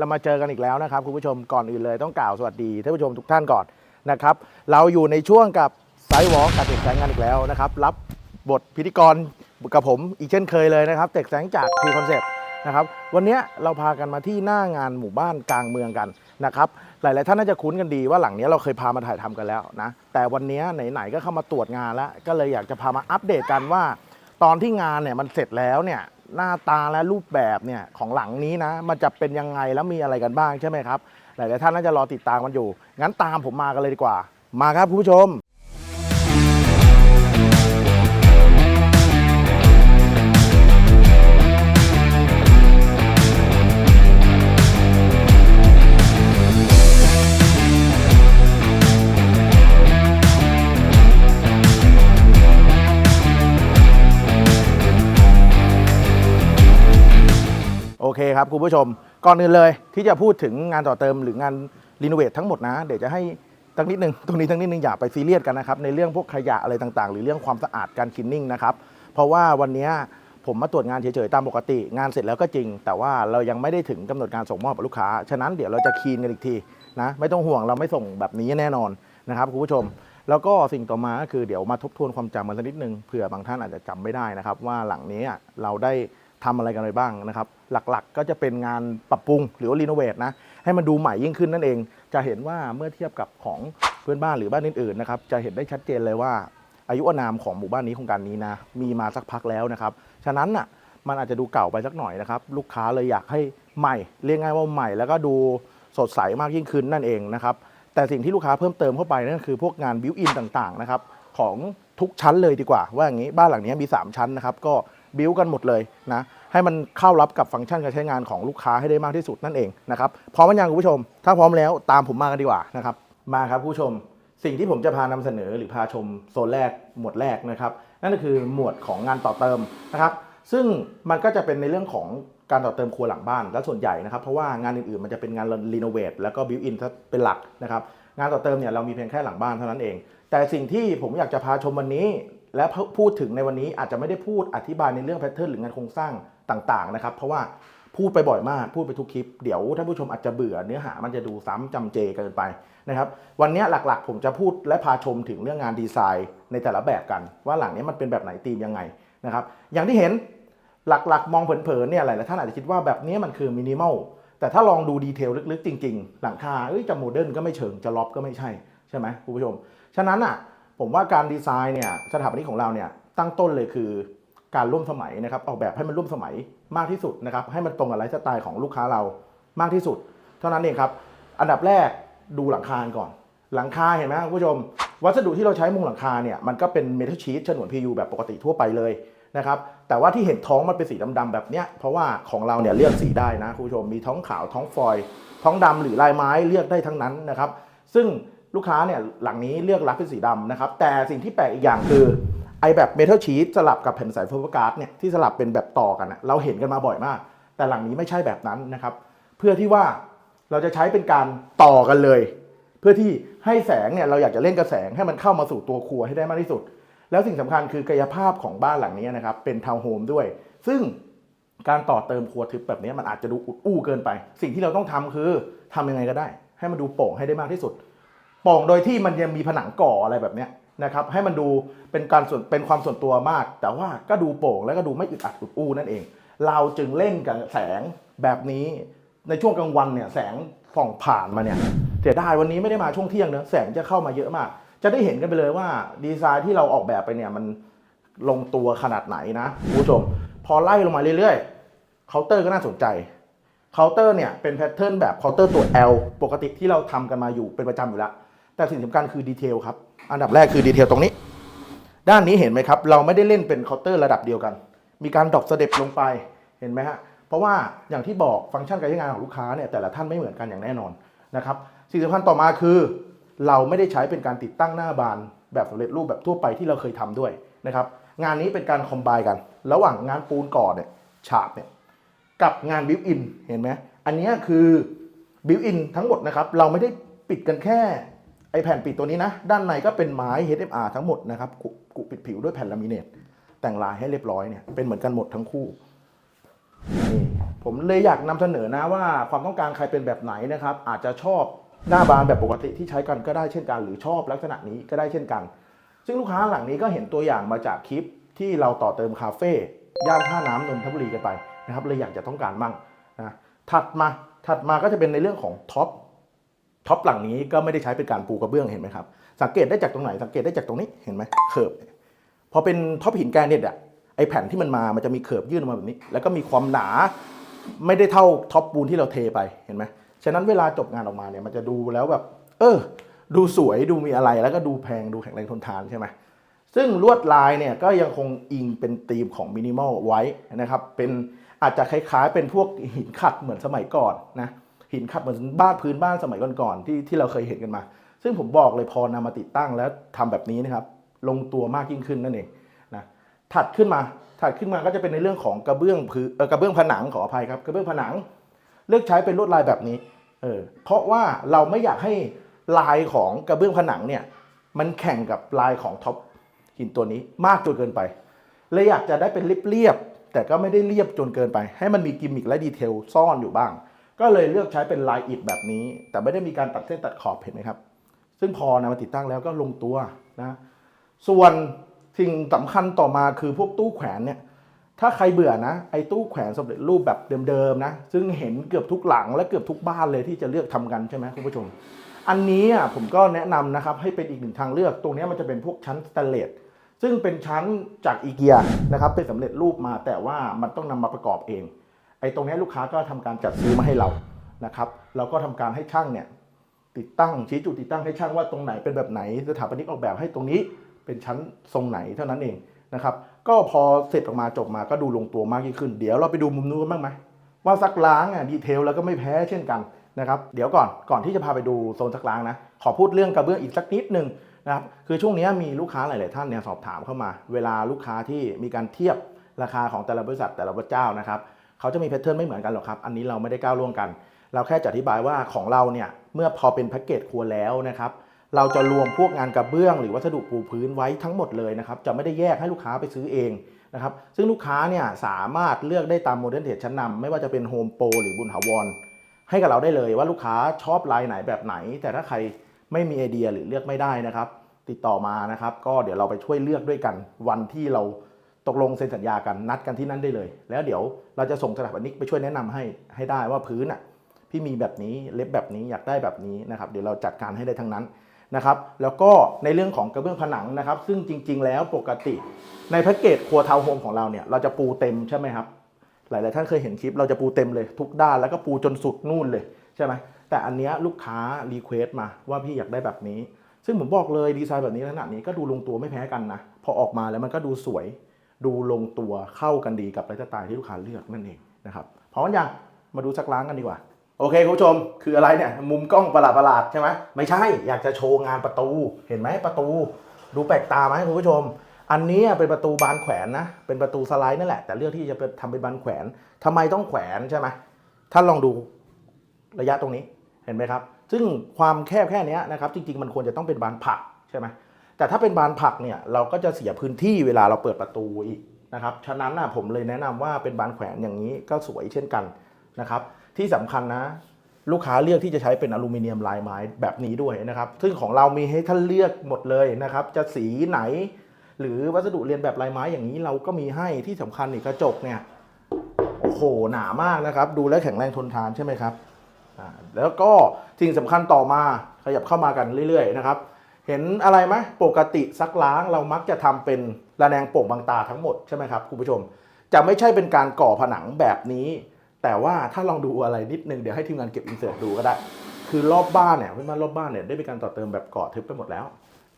เรามาเจอกันอีกแล้วนะครับคุณผู้ชมก่อนอื่นเลยต้องกล่าวสวัสดีท่านผู้ชมทุกท่านก่อนนะครับ เราอยู่ในช่วงกับไซวอล์กกับเด็กแสงงานอีกแล้วนะครับ รับบทพิธีกรกับผมอีกเช่นเคยเลยนะครับเด็กแสงจากทีคอนเซ็ปต์นะครับวันนี้เราพากันมาที่หน้างานหมู่บ้านกลางเมืองกันนะครับหลาย ๆ ท่านน่าจะคุ้นกันดีว่าหลังนี้เราเคยพามาถ่ายทำกันแล้วนะแต่วันนี้ไหน ๆ ก็เข้ามาตรวจงานแล้ว ก็เลยอยากจะพามาอัปเดตกันว่า ตอนที่งานเนี่ยมันเสร็จแล้วเนี่ย หน้าตาและรูปแบบเนี่ยของหลังนี้นะ มันจะเป็นยังไงแล้วมีอะไรกันบ้างใช่ไหมครับหลายๆท่านน่าจะรอติดตามมันอยู่ งั้นตามผมมากันเลยดีกว่า มาครับคุณผู้ชม ครับคุณผู้ชม ก่อนอื่นเลยที่จะพูดถึงงานต่อเติมหรืองานรีโนเวททั้งหมดนะ เดี๋ยวจะให้ตั้งนิดนึงตรงนี้ทั้งนิดนึงอย่าไปซีเรียสกันนะครับในเรื่องพวกขยะอะไรต่างๆ หรือเรื่องความสะอาดการคลีนนิ่งนะครับเพราะว่าวันนี้ผมมาตรวจงานเฉยๆตามปกติ งานเสร็จแล้วก็จริง แต่ว่าเรายังไม่ได้ถึงกำหนดการส่งมอบกับลูกค้า ฉะนั้นเดี๋ยวเราจะคีนกันอีกทีนะไม่ต้องห่วงเราไม่ส่งแบบนี้แน่นอนนะครับคุณผู้ชม แล้วก็สิ่งต่อมาก็คือเดี๋ยวมาทบทวนความจำกันสักนิดนึงเผื่อบางท่านอาจจะจำไม่ได้นะครับว่าหลังนี้เราได้ ทำอะไรกันไปบ้างนะครับ หลักๆ ก็จะเป็นงานปรับปรุงหรือว่ารีโนเวทนะ ให้มันดูใหม่ยิ่งขึ้นนั่นเอง จะเห็นว่าเมื่อเทียบกับของเพื่อนบ้านหรือบ้านอื่นๆนะครับ จะเห็นได้ชัดเจนเลยว่า อายุอานามของหมู่บ้านนี้โครงการนี้นะ มีมาสักพักแล้วนะครับ ฉะนั้นน่ะ มันอาจจะดูเก่าไปสักหน่อยนะครับ ลูกค้าเลยอยากให้ใหม่ เรียกง่ายว่าใหม่ แล้วก็ดูสดใสมากยิ่งขึ้นนั่นเองนะครับ แต่สิ่งที่ลูกค้าเพิ่มเติมเข้าไปนั่นคือพวกงานบิวอินต่างๆนะครับของทุกชั้นเลยดีกว่า ว่าอย่างนี้บ้านหลังนี้มี 3 ชั้นนะครับก็บิวกันหมดเลยนะ ให้มันเข้ารับกับฟังก์ชันการใช้งานของลูกค้าให้ได้มากที่สุดนั่นเองนะครับพร้อมกันยังคุณผู้ชม ถ้าพร้อมแล้วตามผมมากันดีกว่านะครับมาครับผู้ชม สิ่งที่ผมจะพานำเสนอหรือพาชมโซนแรกหมวดแรกนะครับนั่นก็คือหมวดของงานต่อเติมนะครับซึ่งมันก็จะเป็นในเรื่องของการต่อเติมครัวหลังบ้านและส่วนใหญ่นะครับเพราะว่างานอื่นๆมันจะเป็นงานรีโนเวทแล้วก็บิวอินเป็นหลักนะครับงานต่อเติมเนี่ยเรามีเพียงแค่หลังบ้านเท่านั้นเอง แต่สิ่งที่ผมอยากจะพาชมวันนี้ และพูดถึงในวันนี้อาจจะไม่ได้พูดอธิบายในเรื่องแพทเทิร์นหรืองานโครงสร้าง ต่างๆนะครับ เพราะว่าพูดไปบ่อยมากพูดไปทุกคลิป เดี๋ยวท่านผู้ชมอาจจะเบื่อเนื้อหามันจะดูซ้ำจำเจเกินไปนะครับ วันนี้หลักๆ ผมจะพูดและพาชมถึงเรื่องงานดีไซน์ในแต่ละแบบกัน ว่าหลังนี้มันเป็นแบบไหนธีมยังไงนะครับ อย่างที่เห็นหลักๆ มองเผินๆเนี่ยหลายๆท่านอาจจะคิดว่าแบบนี้มันคือมินิมอลแต่ถ้าลองดูดีเทลลึกๆ จริง ๆ หลังคาเอ้ยจะโมเดิร์นก็ไม่เชิงจะล็อบก็ไม่ใช่ใช่ไหมคุณผู้ชม ฉะนั้นอะผมว่าการดีไซน์เนี่ยสถาปนิกของเราเนี่ยตั้งต้นเลยคือ การร่วมสมัยนะครับออกแบบให้มันร่วมสมัยมากที่สุดนะครับให้มันตรงกับไลฟ์สไตล์ของลูกค้าเรามากที่สุด เท่านั้นเองครับอันดับแรกดูหลังคาก่อน หลังคาเห็นไหมครับคุณผู้ชม วัสดุที่เราใช้มุงหลังคาเนี่ยมันก็เป็นเมทัลชีตฉนวน PU แบบปกติทั่วไปเลยนะครับแต่ว่าที่เห็นท้องมันเป็นสีดำๆแบบเนี้ยเพราะว่าของเราเนี่ยเลือกสีได้นะคุณผู้ชมมีท้องขาวท้องฟอยล์ท้องดำหรือลายไม้เลือกได้ทั้งนั้นนะครับซึ่งลูกค้าเนี่ยหลังนี้เลือกรับเป็นสีดำนะครับแต่สิ่งที่แปลกอีกอย่างคือ ไอแบบเมทัลชีตสลับกับแผ่นใสไฟเบอร์การ์ดเนี่ยที่สลับเป็นแบบต่อกันเราเห็นกันมาบ่อยมาก แต่หลังนี้ไม่ใช่แบบนั้นนะครับ เพื่อที่ว่าเราจะใช้เป็นการต่อกันเลย เพื่อที่ให้แสงเนี่ยเราอยากจะเล่นกระแสงให้มันเข้ามาสู่ตัวครัวให้ได้มากที่สุด แล้วสิ่งสำคัญคือกายภาพของบ้านหลังนี้นะครับเป็นทาวน์โฮมด้วย ซึ่งการต่อเติมครัวทึบแบบนี้มันอาจจะดูอุดอู้เกินไป สิ่งที่เราต้องทำคือทำยังไงก็ได้ ให้มันดูโปร่งให้ได้มากที่สุดโปร่งโดยที่มันยังมีผนังก่ออะไรแบบเนี้ย นะครับให้มันดูเป็นการส่วนเป็นความส่วนตัวมาก แต่ว่าก็ดูโปร่งแล้วก็ดูไม่อึดอัดอุดอู้นั่นเอง เราจึงเล่นกับแสงแบบนี้ในช่วงกลางวันเนี่ยแสงส่องผ่านมาเนี่ยเสียดายวันนี้ไม่ได้มาช่วงเที่ยงเนอะแสงจะเข้ามาเยอะมาก จะได้เห็นกันไปเลยว่าดีไซน์ที่เราออกแบบไปเนี่ยมันลงตัวขนาดไหนนะคุณผู้ชม พอไล่ลงมาเรื่อยๆเคาน์เตอร์ก็น่าสนใจเคาน์เตอร์เนี่ยเป็นแพทเทิร์นแบบเคาน์เตอร์ตัว L ปกติที่เราทำกันมาอยู่เป็นประจำอยู่แล้ว แต่สิ่งสำคัญคือดีเทลครับ อันดับแรกคือดีเทลตรงนี้ ด้านนี้เห็นไหมครับ เราไม่ได้เล่นเป็นเคาน์เตอร์ระดับเดียวกัน มีการดรอปสเต็ปลงไปเห็นไหมฮะเพราะว่าอย่างที่บอกฟังก์ชันการใช้งานของลูกค้าเนี่ยแต่ละท่านไม่เหมือนกันอย่างแน่นอนนะครับสิ่งสำคัญต่อมาคือ เราไม่ได้ใช้เป็นการติดตั้งหน้าบานแบบสำเร็จรูปแบบทั่วไปที่เราเคยทำด้วยนะครับงานนี้เป็นการคอมไบกัน ระหว่างงานปูนก่อเนี่ยฉาบเนี่ยกับงานบิวอินเห็นไหมอันนี้คือบิวอินทั้งหมดนะครับเราไม่ได้ปิดกันแค่ ไอแผ่นปิดตัวนี้นะ ด้านในก็เป็นไม้ HFR ทั้งหมดนะครับกุปิดผิวด้วยแผ่นลามิเนตแต่งลายให้เรียบร้อยเนี่ยเป็นเหมือนกันหมดทั้งคู่นี่ผมเลยอยากนำเสนอนะว่าความต้องการใครเป็นแบบไหนนะครับ อาจจะชอบหน้าบานแบบปกติที่ใช้กันก็ได้เช่นกัน หรือชอบลักษณะนี้ก็ได้เช่นกัน ซึ่งลูกค้าหลังนี้ก็เห็นตัวอย่างมาจากคลิปที่เราต่อเติมคาเฟ่ย่านท่าน้ำนนทบุรีกันไปนะครับเลยอยากจะต้องการมั่งนะถัดมาถัดมาก็จะเป็นในเรื่องของท็อป ท็อปหลังนี้ก็ไม่ได้ใช้เป็นการปูกระเบื้องเห็นไหมครับ สังเกตได้จากตรงไหน สังเกตได้จากตรงนี้เห็นไหมเขิบพอเป็นท็อปหินแกรนิตอะไอแผ่นที่มันมามันจะมีเขิบยื่นออกมาแบบนี้ แล้วก็มีความหนาไม่ได้เท่าท็อปปูนที่เราเทไปเห็นไหมฉะนั้นเวลาจบงานออกมาเนี่ยมันจะดูแล้วแบบ เออ ดูสวยดูมีอะไรแล้วก็ดูแพงดูแข็งแรงทนทานใช่ไหมซึ่งลวดลายเนี่ยก็ยังคงอิงเป็นธีมของมินิมอลไว้นะครับเป็นอาจจะคล้ายๆ เป็นพวกหินขัดเหมือนสมัยก่อนนะ หินขัดเหมือนบ้านพื้นบ้านสมัยก่อนๆที่ที่เราเคยเห็นกันมา ซึ่งผมบอกเลยพอนำมาติดตั้งแล้วทำแบบนี้นะครับ ลงตัวมากยิ่งขึ้นนั่นเองนะถัดขึ้นมาถัดขึ้นมาก็จะเป็นในเรื่องของกระเบื้องพื้นกระเบื้องผนังขออภัยครับกระเบื้องผนัง เลือกใช้เป็นลวดลายแบบนี้เออเพราะว่าเราไม่อยากให้ลายของกระเบื้องผนังเนี่ยมันแข่งกับลายของท็อปหินตัวนี้มากจนเกินไปเลยอยากจะได้เป็นเรียบๆแต่ก็ไม่ได้เรียบจนเกินไป ให้มันมีกิมมิคและดีเทลซ่อนอยู่บ้าง ก็เลยเลือกใช้เป็นลายอิฐแบบนี้ แต่ไม่ได้มีการตัดเส้นตัดขอบเห็นไหมครับ ซึ่งพอนำมาติดตั้งแล้วก็ลงตัวนะส่วนสิ่งสำคัญต่อมาคือพวกตู้แขวนเนี่ยถ้าใครเบื่อนะไอ้ตู้แขวนสำเร็จรูปแบบเดิมๆนะซึ่งเห็นเกือบทุกหลังและเกือบทุกบ้านเลยที่จะเลือกทำกันใช่ไหมคุณผู้ชม อันนี้อะผมก็แนะนำนะครับให้เป็นอีกหนึ่งทางเลือก ตรงนี้มันจะเป็นพวกชั้นสแตนเลสซึ่งเป็นชั้นจากอีเกียนะครับเป็นสำเร็จรูปมาแต่ว่ามันต้องนำมาประกอบเอง ไอ้ตรงนี้ลูกค้าก็ทำการจัดซื้อมาให้เรานะครับ เราก็ทำการให้ช่างเนี่ยติดตั้งชี้จุดติดตั้งให้ช่างว่าตรงไหนเป็นแบบไหนสถาปนิกออกแบบให้ตรงนี้เป็นชั้นทรงไหนเท่านั้นเองนะครับ ก็พอเสร็จออกมาจบมาก็ดูลงตัวมากยิ่งขึ้น เดี๋ยวเราไปดูมุมนู้นกันบ้างไหมว่าซักล้างอะดีเทลแล้วก็ไม่แพ้เช่นกันนะครับ เดี๋ยวก่อนก่อนที่จะพาไปดูโซนซักล้างนะขอพูดเรื่องกระเบื้องอีกสักนิดหนึ่งนะครับคือช่วงนี้มีลูกค้าหลาย ๆ ท่านเนี่ยสอบถามเข้ามา เวลาลูกค้าที่มีการเทียบราคาของแต่ละบริษัทแต่ละเจ้านะครับ เขาจะมีแพทเทิร์นไม่เหมือนกันหรอกครับ อันนี้เราไม่ได้ก้าวล่วงกัน เราแค่จะอธิบายว่าของเราเนี่ยเมื่อพอเป็นแพ็กเกจครัวแล้วนะครับเราจะรวมพวกงานกระเบื้อง หรือวัสดุปูพื้นไว้ทั้งหมดเลยนะครับจะไม่ได้แยกให้ลูกค้าไปซื้อเองนะครับซึ่งลูกค้าเนี่ยสามารถเลือกได้ตามโมเดิร์นเทรดชั้นนำไม่ว่าจะเป็นโฮมโปรหรือบุญหาวรให้กับเราได้เลยว่าลูกค้าชอบลายไหนแบบไหน แต่ถ้าใครไม่มีไอเดียหรือเลือกไม่ได้นะครับ ติดต่อมานะครับ ก็เดี๋ยวเราไปช่วยเลือกด้วยกันวันที่เรา ตกลงเซ็นสัญญากันนัดกันที่นั่นได้เลย แล้วเดี๋ยวเราจะส่งสถาปนิกไปช่วยแนะนำให้ให้ได้ว่าพื้นอะพี่มีแบบนี้เล็บแบบนี้อยากได้แบบนี้นะครับเดี๋ยวเราจัดการให้ได้ทั้งนั้นนะครับแล้วก็ในเรื่องของกระเบื้องผนังนะครับ ซึ่งจริง ๆ แล้วปกติ ในแพ็กเกจครัวทาวน์โฮมของเราเนี่ยเราจะปูเต็มใช่ไหมครับหลาย ๆ ท่านเคยเห็นคลิปเราจะปูเต็มเลยทุกด้านแล้วก็ปูจนสุดนู่นเลยใช่ไหมแต่อันเนี้ยลูกค้ารีเควสต์มาว่าพี่อยากได้แบบนี้ ซึ่งผมบอกเลยดีไซน์แบบนี้ลักษณะนี้ก็ดูลงตัวไม่แพ้กันนะพอออกมาแล้วมันก็ดูสวย ดูลงตัวเข้ากันดีกับไลฟ์สไตล์ที่ลูกค้าเลือกนั่นเองนะครับพร้อมยังมาดูสักล้างกันดีกว่า โอเคคุณผู้ชม คืออะไรเนี่ย มุมกล้องประหลาดประหลาดๆใช่ไหมไม่ใช่อยากจะโชว์งานประตูเห็นไหมประตู ดูแปลกตาไหมคุณผู้ชม อันนี้เป็นประตูบานแขวนนะ เป็นประตูสไลด์นั่นแหละ แต่เลือกที่จะเป็นทำเป็นบานแขวนทำไมต้องแขวนใช่ไหมท่านลองดูระยะตรงนี้เห็นไหมครับ ซึ่งความแคบแค่นี้นะครับจริงๆมันควรจะต้องเป็นบานผักใช่ไหม แต่ถ้าเป็นบานผักเนี่ยเราก็จะเสียพื้นที่เวลาเราเปิดประตูอีกนะครับ ฉะนั้นนะผมเลยแนะนำว่าเป็นบานแขวนอย่างนี้ก็สวยเช่นกันนะครับ ที่สำคัญนะ ลูกค้าเลือกที่จะใช้เป็นอลูมิเนียมลายไม้แบบนี้ด้วยนะครับ ซึ่งของเรามีให้ท่านเลือกหมดเลยนะครับ จะสีไหน หรือวัสดุเรียนแบบลายไม้อย่างนี้เราก็มีให้ที่สำคัญนี่กระจกเนี่ยโอ้โหหนามากนะครับ ดูแลวแข็งแรงทนทานใช่ไหมครับแล้วก็สิ่งสำคัญต่อมาขยับเข้ามากันเรื่อย ๆ นะครับ เห็นอะไรไหมปกติซักล้างเรามักจะทำเป็นระแนงโป่งบางตาทั้งหมดใช่ไหมครับคุณผู้ชม จะไม่ใช่เป็นการก่อผนังแบบนี้ แต่ว่าถ้าลองดูอะไรนิดนึงเดี๋ยวให้ทีมงานเก็บอินเสิร์ตดูก็ได้ คือรอบบ้านเนี่ยเพื่อนบ้านรอบบ้านเนี่ยได้มีการต่อเติมแบบก่อทึบไปหมดแล้ว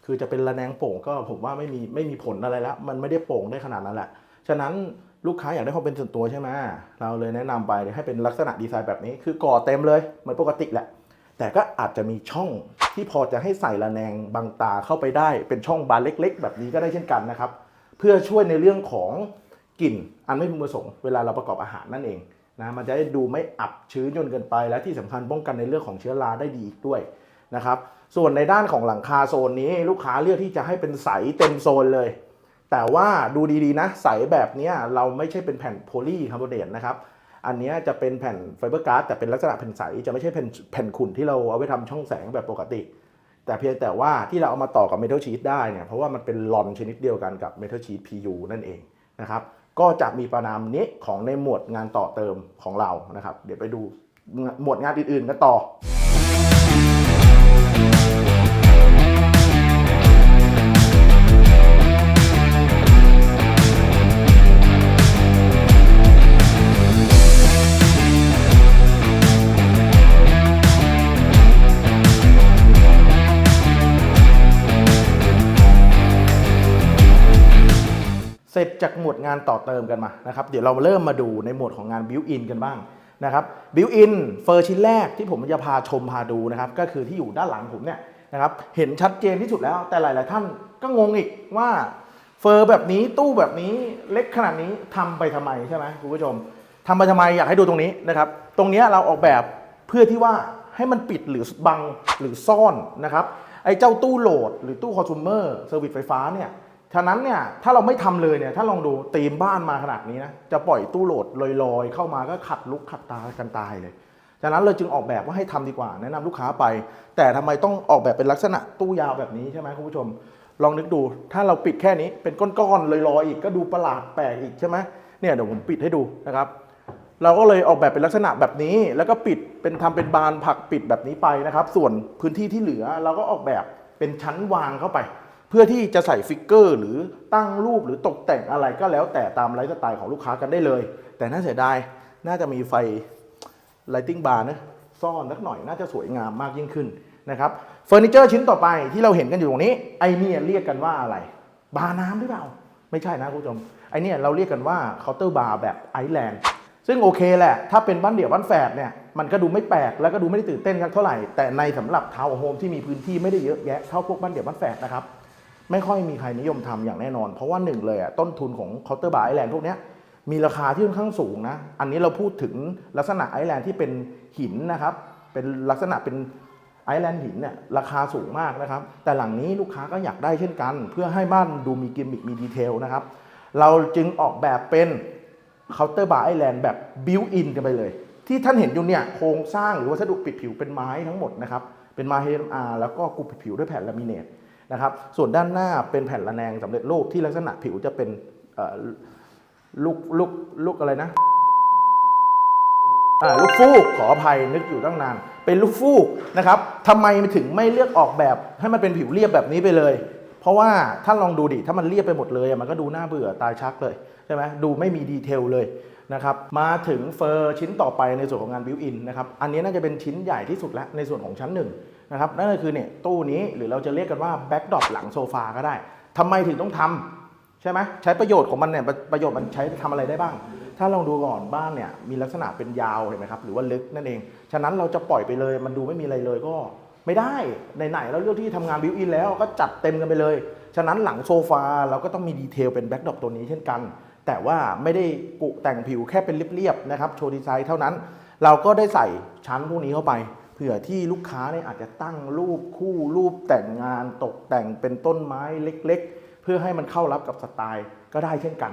คือจะเป็นระแนงโป่งก็ผมว่าไม่มีไม่มีผลอะไรแล้วมันไม่ได้โป่งได้ขนาดนั้นแหละฉะนั้นลูกค้าอยากได้ความเป็นส่วนตัวใช่ไหมเราเลยแนะนำไปให้เป็นลักษณะดีไซน์แบบนี้ คือก่อเต็มเลยเหมือนปกติแหละ แต่ก็อาจจะมีช่องที่พอจะให้ใส่ระแนงบางตาเข้าไปได้ เป็นช่องบานเล็ก ๆ แบบนี้ก็ได้เช่นกันนะครับ เพื่อช่วยในเรื่องของกลิ่นอันไม่พึงประสงค์เวลาเราประกอบอาหารนั่นเองนะมันจะได้ดูไม่อับชื้นจนเกินไป และที่สำคัญป้องกันในเรื่องของเชื้อราได้ดีอีกด้วยนะครับ ส่วนในด้านของหลังคาโซนนี้ลูกค้าเลือกที่จะให้เป็นใสเต็มโซนเลย แต่ว่าดูดีๆนะใสแบบนี้เราไม่ใช่เป็นแผ่นโพลีคาร์บอเนตนะครับ อันนี้จะเป็นแผ่นไฟเบอร์การ์ดแต่เป็นลักษณะแผ่นใสจะไม่ใช่แผ่นแผ่นขุ่นที่เราเอาไว้ทำช่องแสงแบบปกติ แต่เพียงแต่ว่าที่เราเอามาต่อกับเมทัลชีตได้เนี่ยเพราะว่ามันเป็นลอนชนิดเดียวกันกับเมทัลชีต PU นั่นเองนะครับก็จะมีประนามนี้ของในหมวดงานต่อเติมของเรานะครับ เดี๋ยวไปดูหมวดงานอื่นๆกันต่อ จากหมวดงานต่อเติมกันมานะครับเดี๋ยวเราเริ่มมาดูในหมวดของงานบิวอินกันบ้างนะครับบิวอินเฟอร์ชิ้นแรกที่ผมจะพาชมพาดูนะครับก็คือที่อยู่ด้านหลังผมเนี่ยนะครับเห็นชัดเจนที่สุดแล้ว แต่หลาย ๆ ท่านก็งงอีกว่าเฟอร์แบบนี้ตู้แบบนี้เล็กขนาดนี้ทำไปทำไมใช่ไหมคุณผู้ชมทำไปทำไมอยากให้ดูตรงนี้นะครับตรงนี้เราออกแบบเพื่อที่ว่าให้มันปิดหรือบังหรือซ่อนนะครับไอ้เจ้าตู้โหลด หรือตู้คอน sumer เซอร์วิสไฟฟ้าเนี่ย ฉะนั้นเนี่ยถ้าเราไม่ทำเลยเนี่ยถ้าลองดูตีมบ้านมาขนาดนี้นะจะปล่อยตู้โหลดลอยๆ เข้ามาก็ขัดลุกขัดตากันตายเลยฉะนั้นเราจึงออกแบบว่าให้ทำดีกว่า แนะนำลูกค้าไป แต่ทำไมต้องออกแบบเป็นลักษณะตู้ยาวแบบนี้ใช่ไหมคุณผู้ชม ลองนึกดูถ้าเราปิดแค่นี้เป็นก้อนๆลอยๆอีกก็ดูประหลาดแปลกอีกใช่ไหมเนี่ยเดี๋ยวผมปิดให้ดูนะครับ เราก็เลยออกแบบเป็นลักษณะแบบนี้ แล้วก็ปิดเป็นทำเป็นบานผักปิดแบบนี้ไปนะครับ ส่วนพื้นที่ที่เหลือเราก็ออกแบบเป็นชั้นวางเข้าไป พื่อที่จะใส่ฟิกเกอร์ หรือตั้งรูปหรือตกแต่งอะไรก็แล้วแต่ตามไลฟ์สไตล์ของลูกค้ากันได้เลย แต่น่าเสียดาย น่าจะมีไฟ Lighting Bar นะซ่อนสักหน่อยน่าจะสวยงามมากยิ่งขึ้นนะครับเฟอร์นิเจอร์ชิ้นต่อไปที่เราเห็นกันอยู่ตรงนี้ไอเนี่ยเรียกกันว่าอะไร บาร์น้ำหรือเปล่า ไม่ใช่นะคุณผู้ชมไอเนี่ยเราเรียกกันว่าเคาน์เตอร์บาร์แบบไอแลนด์ซึ่งโอเคแหละ ถ้าเป็นบ้านเดี่ยวบ้านแฝดเนี่ยมันก็ดูไม่แปลกแล้วก็ดูไม่ได้ตื่นเต้นสักเท่าไหร่แต่ในสำหรับทาวน์โฮมที่มีพื้นที่ไม่ได้เยอะแยะเท่าพวกบ้านเดี่ยวบ้านแฝดนะครับ ไม่ค่อยมีใครนิยมทำอย่างแน่นอน เพราะว่าหนึ่งเลยอะต้นทุนของเคาน์เตอร์บาร์ไอแลนด์พวกนี้มีราคาที่ค่อนข้างสูงนะ อันนี้เราพูดถึงลักษณะไอแลนด์ที่เป็นหินนะครับ เป็นลักษณะเป็นไอแลนด์หินเนี่ยราคาสูงมากนะครับ แต่หลังนี้ลูกค้าก็อยากได้เช่นกัน เพื่อให้บ้านดูมีกิมมิคมีดีเทลนะครับ เราจึงออกแบบเป็นเคาน์เตอร์บาร์ไอแลนด์แบบบิวอินกันไปเลย ที่ท่านเห็นอยู่เนี่ยโครงสร้างหรือวัสดุปิดผิวเป็นไม้ทั้งหมดนะครับ เป็นไม้ HMR แล้วก็กรุบปิดผิวด้วยแผ่นลามิเนต นะครับส่วนด้านหน้าเป็นแผ่นระแนงสำเร็จรูปที่ลักษณะผิวจะเป็นลูกลูกลูกอะไรนะลูกฟูกขออภัยนึกอยู่ตั้งนาน เป็นลูกฟูกนะครับทำไมมันถึงไม่เลือกออกแบบให้มันเป็นผิวเรียบแบบนี้ไปเลย เพราะว่าถ้าลองดูดิถ้ามันเรียบไปหมดเลยมันก็ดูน่าเบื่อตายชักเลยใช่ไหมดูไม่มีดีเทลเลยนะครับมาถึงเฟอร์ชิ้นต่อไปในส่วนของงานบิวอินนะครับอันนี้น่าจะเป็นชิ้นใหญ่ที่สุดแล้วในส่วนของชั้นหนึ่ง นะครับนั่นก็คือเนี่ยตู้นี้หรือเราจะเรียกกันว่าแบ็กดรอปหลังโซฟาก็ได้ทำไมถึงต้องทำใช่ไหมใช้ประโยชน์ของมันเนี่ยประโยชน์มันใช้ทำอะไรได้บ้าง ถ้าลองดูก่อนบ้านเนี่ยมีลักษณะเป็นยาวเห็นไหมครับหรือว่าลึกนั่นเอง ฉะนั้นเราจะปล่อยไปเลย มันดูไม่มีอะไรเลยก็ไม่ได้ไหนๆเราเลือกที่ทำงานบิวอินแล้วก็จัดเต็มกันไปเลย ฉะนั้นหลังโซฟาเราก็ต้องมีดีเทลเป็นแบ็กดรอปตัวนี้เช่นกัน แต่ว่าไม่ได้กุแต่งผิวแค่เป็นเรียบๆนะครับโชว์ดีไซน์เท่านั้น เราก็ได้ใส่ชั้นพวกนี้เข้าไป ผื่อที่ลูกค้าเนี่ยอาจจะตั้งรูปคู่รูปแต่งงานตกแต่งเป็นต้นไม้เล็กๆ เพื่อให้มันเข้ารับกับสไตล์ก็ได้เช่นกัน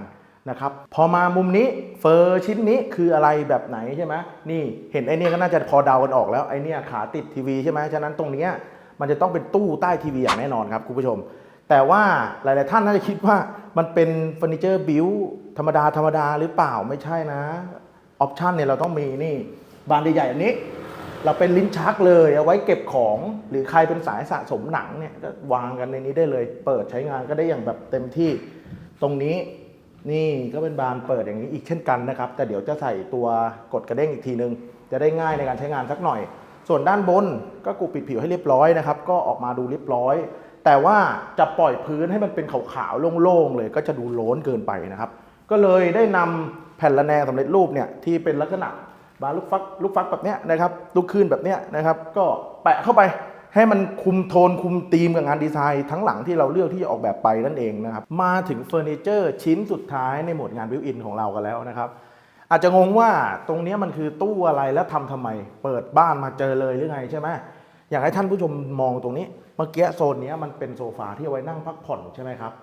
นะครับพอมามุมนี้เฟอร์ชิ้นนี้คืออะไรแบบไหนใช่ไหมนี่เห็นไอเนี่ยก็น่าจะพอเดากันออกแล้วไอเนี่ยขาติดทีวีใช่ไหมฉะนั้นตรงเนี้ยมันจะต้องเป็นตู้ใต้ทีวีอย่างแน่นอนครับคุณผู้ชม แต่ว่าหลาย ๆ ท่านน่าจะคิดว่ามันเป็นเฟอร์นิเจอร์บิวธรรมดาธรรมดาหรือเปล่าไม่ใช่นะออปชันเนี่ยเราต้องมีนี่บานใหญ่ๆอันนี้ เราเป็นลิ้นชักเลยเอาไว้เก็บของ หรือใครเป็นสายสะสมหนังเนี่ยก็วางกันในนี้ได้เลย เปิดใช้งานก็ได้อย่างแบบเต็มที่ ตรงนี้นี่ก็เป็นบานเปิดอย่างนี้อีกเช่นกันนะครับ แต่เดี๋ยวจะใส่ตัวกดกระเด้งอีกทีนึง จะได้ง่ายในการใช้งานสักหน่อย ส่วนด้านบนก็กูปิดผิวให้เรียบร้อยนะครับ ก็ออกมาดูเรียบร้อย แต่ว่าจะปล่อยพื้นให้มันเป็นขาวๆโล่งๆเลย ก็จะดูโล้นเกินไปนะครับ ก็เลยได้นำแผ่นระแนงสำเร็จรูปเนี่ยที่เป็นลักษณะ บาลูกฟักลูกฟักแบบเนี้ยนะครับลูกคลื่นแบบเนี้ยนะครับ ก็แปะเข้าไปให้มันคุมโทนคุมธีมกับงานดีไซน์ทั้งหลังที่เราเลือกที่จะออกแบบไปนั่นเองนะครับ มาถึงเฟอร์นิเจอร์ชิ้นสุดท้ายในหมวดงานบิวอินของเรากันแล้วนะครับ อาจจะงงว่าตรงนี้มันคือตู้อะไรแล้วทำทำไม เปิดบ้านมาเจอเลยหรือไงใช่ไหมอยากให้ท่านผู้ชมมองตรงนี้เมื่อกี้โซนนี้มันเป็นโซฟาที่เอาไว้นั่งพักผ่อนใช่ไหมครับ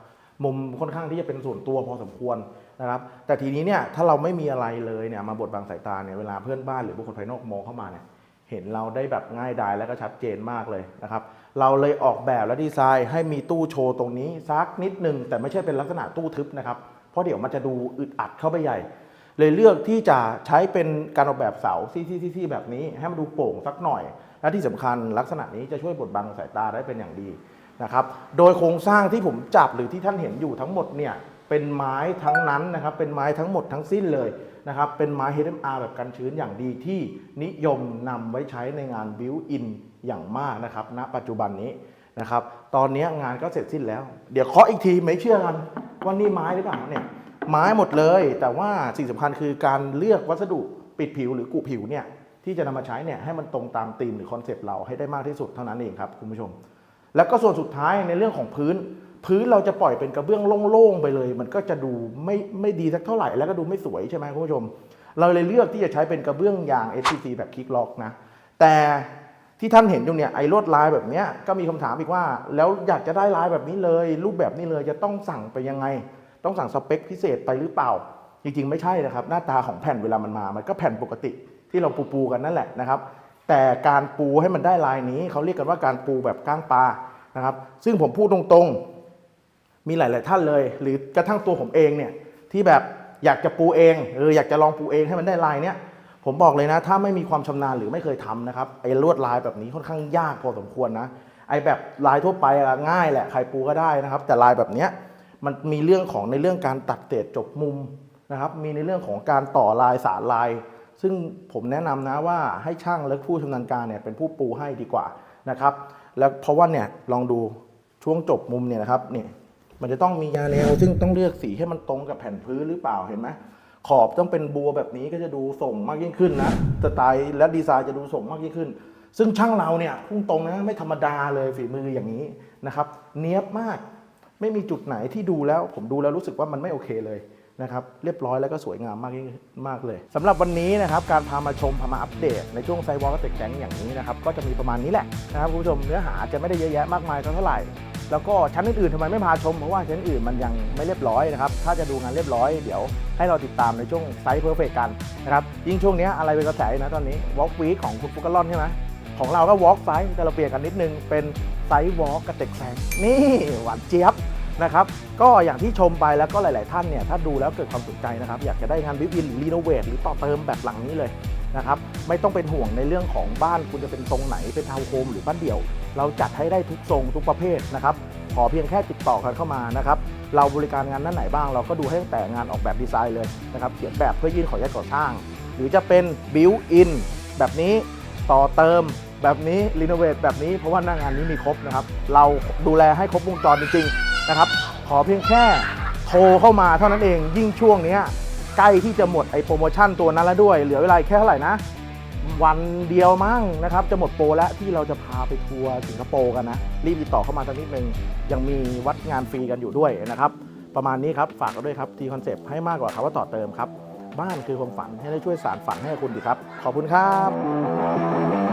มุมค่อนข้างที่จะเป็นส่วนตัวพอสมควร นะครับแต่ทีนี้เนี่ยถ้าเราไม่มีอะไรเลยเนี่ยมาบดบังสายตาเนี่ยเวลาเพื่อนบ้านหรือบุคคลภายนอกมองเข้ามาเนี่ยเห็นเราได้แบบง่ายดายและก็ชัดเจนมากเลยนะครับเราเลยออกแบบและดีไซน์ให้มีตู้โชว์ตรงนี้สักนิดนึง แต่ไม่ใช่เป็นลักษณะตู้ทึบนะครับเพราะเดี๋ยวมันจะดูอึดอัดเข้าไปใหญ่ เลยเลือกที่จะใช้เป็นการออกแบบเสาซี่ๆๆแบบนี้ ให้มันดูโปร่งสักหน่อย และที่สำคัญลักษณะนี้จะช่วยบดบังสายตาได้เป็นอย่างดีนะครับโดยโครงสร้างที่ผมจับหรือที่ท่านเห็นอยู่ทั้งหมดเนี่ย เป็นไม้ทั้งนั้นนะครับ เป็นไม้ทั้งหมดทั้งสิ้นเลยนะครับ เป็นไม้ HMR แบบกันชื้นอย่างดีที่นิยมนำไว้ใช้ในงานบิวอินอย่างมากนะครับ ณ ปัจจุบันนี้นะครับ ตอนนี้งานก็เสร็จสิ้นแล้ว เดี๋ยวเคาะอีกทีไม่เชื่อกันว่านี่ไม้หรือเปล่าเนี่ย ไม้หมดเลย แต่ว่าสิ่งสำคัญคือการเลือกวัสดุปิดผิวหรือกุผิวเนี่ยที่จะนำมาใช้เนี่ยให้มันตรงตามธีมหรือคอนเซปต์เราให้ได้มากที่สุดเท่านั้นเองครับคุณผู้ชม แล้วก็ส่วนสุดท้ายในเรื่องของพื้น พื้นเราจะปล่อยเป็นกระเบื้องโล่งๆไปเลย มันก็จะดูไม่ไม่ดีสักเท่าไหร่แล้วก็ดูไม่สวยใช่ไหมคุณผู้ชม เราเลยเลือกที่จะใช้เป็นกระเบื้องยาง SCC แบบคลิกล็อกนะแต่ที่ท่านเห็นตรงเนี้ยไอ้ลวดลายแบบเนี้ยก็มีคำถามอีกว่า แล้วอยากจะได้ลายแบบนี้เลย รูปแบบนี้เลยจะต้องสั่งไปยังไง ต้องสั่งสเปคพิเศษไปหรือเปล่า จริงๆ ไม่ใช่นะครับ หน้าตาของแผ่นเวลามันมา มันก็แผ่นปกติที่เราปูปูๆกันนั่นแหละนะครับ แต่การปูให้มันได้ลายนี้เขาเรียกกันว่าการปูแบบก้างปลานะครับ ซึ่งผมพูดตรงๆ มีหลาย ๆ ท่านเลย หรือกระทั่งตัวผมเองเนี่ยที่แบบอยากจะปูเองเอออยากจะลองปูเองให้มันได้ลายเนี้ยผมบอกเลยนะ ถ้าไม่มีความชำนาญหรือไม่เคยทำนะครับไอ้ลวดลายแบบนี้ค่อนข้างยากพอสมควรนะไอ้แบบลายทั่วไปง่ายแหละใครปูก็ได้นะครับ แต่ลายแบบเนี้ยมันมีเรื่องของในเรื่องการตัดเศษจบมุมนะครับ มีในเรื่องของการต่อลายสารลาย ซึ่งผมแนะนำนะว่าให้ช่างและผู้ชำนาญการเนี่ยเป็นผู้ปูให้ดีกว่านะครับ แล้วเพราะว่าเนี่ยลองดูช่วงจบมุมเนี่ยนะครับเนี่ย มันจะต้องมียาแนว ซึ่งต้องเลือกสีให้มันตรงกับแผ่นพื้นหรือเปล่าเห็นไหมขอบต้องเป็นบัวแบบนี้ก็จะดูส่งมากยิ่งขึ้นนะสไตล์และดีไซน์จะดูส่งมากยิ่งขึ้น ซึ่งช่างเราเนี่ยพุ่งตรงนะไม่ธรรมดาเลยฝีมืออย่างนี้นะครับ เนี้ยบมากไม่มีจุดไหนที่ดูแล้ว ผมดูแล้วรู้สึกว่ามันไม่โอเคเลยนะครับเรียบร้อยแล้วก็สวยงามมากยิ่งมากเลยสำหรับวันนี้นะครับการพามาชมพามาอัปเดต ในช่วงไซวอลกเต็กแก๊งอย่างนี้นะครับก็จะมีประมาณนี้แหละนะครับคุณผู้ชมเนื้อหาจะไม่ได้เยอะแยะมากมายเท่าไหร่ แล้วก็ชั้นอื่นๆทำไมไม่พาชม เพราะว่าชั้นอื่นมันยังไม่เรียบร้อยนะครับ ถ้าจะดูงานเรียบร้อยเดี๋ยวให้เราติดตามในช่วงไซส์เพอร์เฟกกันนะครับ ยิ่งช่วงนี้อะไรเป็นกระแสนะตอนนี้ Walk Week ของคุณฟุกกะลอนใช่ไหมของเราก็ Walk ไซส์แต่เราเปลี่ยนกันนิดนึงเป็นไซส์ Walk กกระเตกแซงนี่หวานเจี๊ยบนะครับ ก็อย่างที่ชมไปแล้วก็หลาย ๆ ท่านเนี่ยถ้าดูแล้วเกิดความสนใจนะครับ อยากจะได้งานวิวินหรือรีโนเวทหรือต่อเติมแบบหลังนี้เลยนะครับ ไม่ต้องเป็นห่วงในเรื่องของบ้านคุณจะเป็นทรงไหนเป็นทาวน์โฮมหรือบ้านเดี่ยว เราจัดให้ได้ทุกทรงทุกประเภทนะครับขอเพียงแค่ติดต่อกันเข้ามานะครับเราบริการงานนั้นไหนบ้างเราก็ดูให้ตั้งแต่งานออกแบบดีไซน์เลยนะครับเขียนแบบเพื่อยื่นขออนุญาตก่อสร้าง หรือจะเป็นบิวอินแบบนี้ต่อเติมแบบนี้รีโนเวทแบบนี้เพราะว่าหน้างานนี้มีครบนะครับ เราดูแลให้ครบวงจรจริงๆนะครับ ขอเพียงแค่โทรเข้ามาเท่านั้นเองยิ่งช่วงนี้ใกล้ที่จะหมดไอ้โปรโมชั่นตัวนั้นแล้วด้วย เหลือเวลาแค่เท่าไหร่นะ วันเดียวมั้งนะครับ จะหมดโปรแล้วที่เราจะพาไปทัวร์สิงคโปร์กันนะ รีบติดต่อเข้ามาสักนิดนึง ยังมีวัดงานฟรีกันอยู่ด้วยนะครับ ประมาณนี้ครับ ฝากกันด้วยครับ ทีคอนเซปต์ให้มากกว่าคำว่าต่อเติมครับ บ้านคือความฝันให้ได้ช่วยสารฝันให้คุณดีครับ ขอบคุณครับ